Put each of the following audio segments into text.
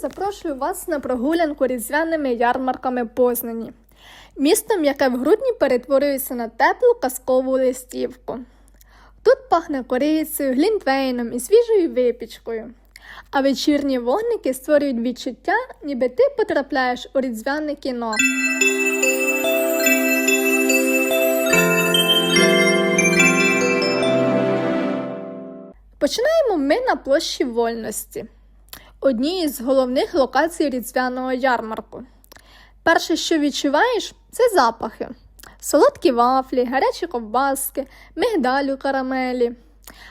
запрошую вас на прогулянку різдвяними ярмарками Познані, містом, яке в грудні перетворюється на теплу казкову листівку. Тут пахне корицею, глінтвейном і свіжою випічкою. А вечірні вогники створюють відчуття, ніби ти потрапляєш у різдвяне кіно. Починаємо ми на площі Вольності, одній із головних локацій різдвяного ярмарку. Перше, що відчуваєш, це запахи: солодкі вафлі, гарячі ковбаски, мигдаль у карамелі.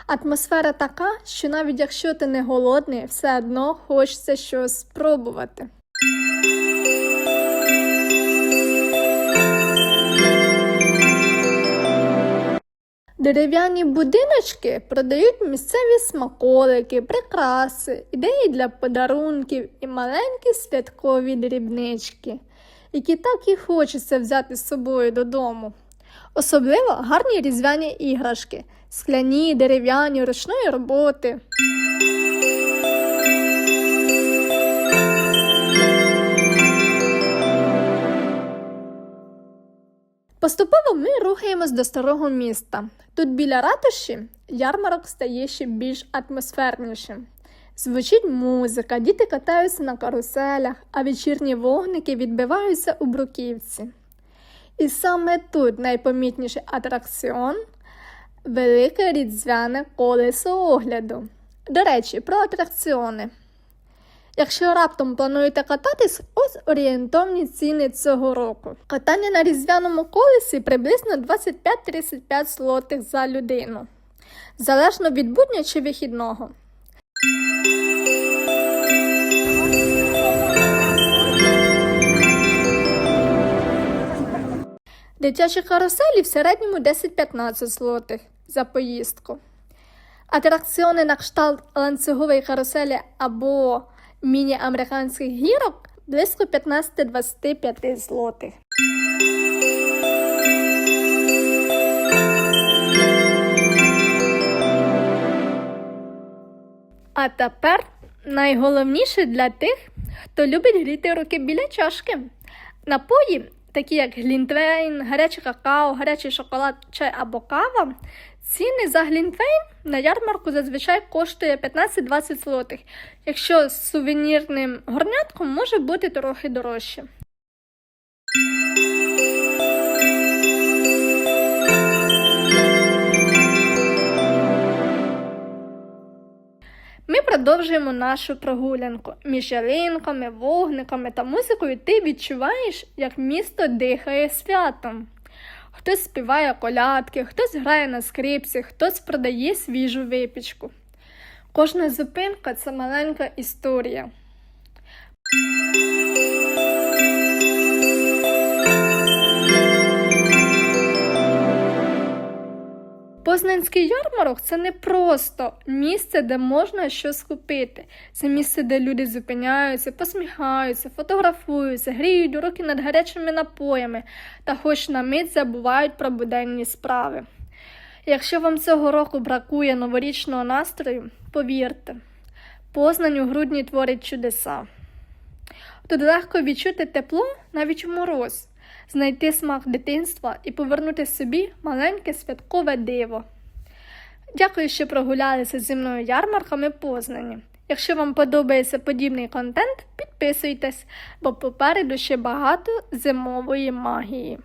Атмосфера така, що навіть якщо ти не голодний, все одно хочеться щось спробувати. Дерев'яні будиночки продають місцеві смаколики, прикраси, ідеї для подарунків і маленькі святкові дрібнички, які так і хочеться взяти з собою додому. Особливо гарні різдвяні іграшки, скляні, дерев'яні, ручної роботи. Поступово ми рухаємось до старого міста. Тут біля ратуші ярмарок стає ще більш атмосфернішим. Звучить музика, діти катаються на каруселях, а вечірні вогники відбиваються у бруківці. І саме тут найпомітніший атракціон велике різдвяне колесо огляду. До речі, про атракціони. Якщо раптом плануєте кататись, ось орієнтовні ціни цього року. Катання на різдвяному колесі приблизно 25-35 злотих за людину, залежно від будня чи вихідного. Дитячі каруселі в середньому 10-15 злотих за поїздку. Атракціони на кшталт ланцюгової каруселі або міні-американських гірок близько 15-25 злотих. А тепер найголовніше для тих, хто любить гріти руки біля чашки. Напої, такі як глінтвейн, гаряче какао, гарячий шоколад, чай або кава. Ціни за глінтвейн на ярмарку зазвичай коштує 15-20 злотих, якщо з сувенірним горнятком може бути трохи дорожче. Продовжуємо нашу прогулянку. Між ялинками, вогниками та музикою ти відчуваєш, як місто дихає святом. Хтось співає колядки, хтось грає на скрипці, хтось продає свіжу випічку. Кожна зупинка це маленька історія. Познанський ярмарок це не просто місце, де можна щось купити. Це місце, де люди зупиняються, посміхаються, фотографуються, гріють руки над гарячими напоями та хоч на мить забувають про буденні справи. Якщо вам цього року бракує новорічного настрою, повірте, Познань у грудні творить чудеса. Тут легко відчути тепло навіть у мороз, знайти смак дитинства і повернути собі маленьке святкове диво. Дякую, що прогулялися зі мною ярмарками Познані. Якщо вам подобається подібний контент, підписуйтесь, бо попереду ще багато зимової магії.